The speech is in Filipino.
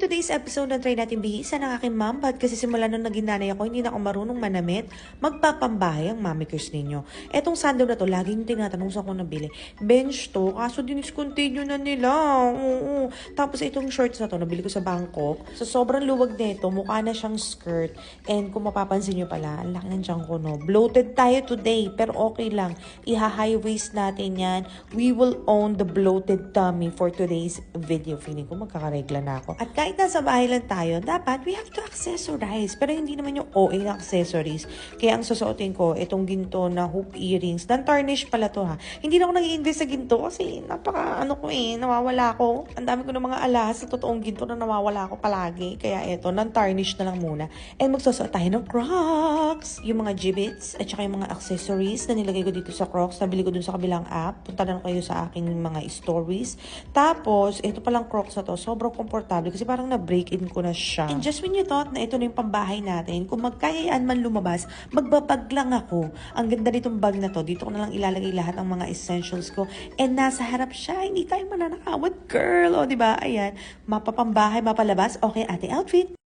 today's episode na try natin bihisa ng aking mom but kasi simula nung naging nanay ako, hindi na ako marunong manamit, magpapambahay ang mamikers ninyo. Etong sando na to, lagi yung tinatanong sa ko nabili. Bench to, kaso diniscontinue na nila. Oo. Tapos itong shorts na to, nabili ko sa Bangkok. So sobrang luwag nito, mukha na siyang skirt. And kung mapapansin nyo pala, ang laki ng tiyan ko, no? Bloated tayo today, pero okay lang. Iha-high waist natin yan. We will own the bloated tummy for today's video. Feeling ko magkakaregla na ako. At kahit nasa bahay lang tayo, dapat we have to accessorize. Pero hindi naman yung OA na accessories. Kaya ang susuotin ko, itong ginto na hoop earrings. Non-tarnish pala to ha. Hindi na ako nag invest sa ginto kasi napaka ano ko eh, nawawala ako. Ang dami ko ng mga alas sa totoong ginto na nawawala ako palagi. Kaya eto, non-tarnish na lang muna. And magsusuot tayo ng Crocs. Yung mga gibbets at saka yung mga accessories na nilagay ko dito sa Crocs. Nabili ko dun sa kabilang app. Punta na kayo sa aking mga stories. Tapos, ito palang Crocs na to, sobrang komportable kasi parang na-break in ko na siya. And just when you thought na ito na yung pambahay natin, kung magkayaan man lumabas, magbabag lang ako. Ang ganda nitong bag na to. Dito ko na lang ilalagay lahat ng mga essentials ko. And nasa harap siya. Hindi tayo mananakawat, girl. O, di ba? Ayan. Mapapambahay, mapalabas. Okay, ate outfit.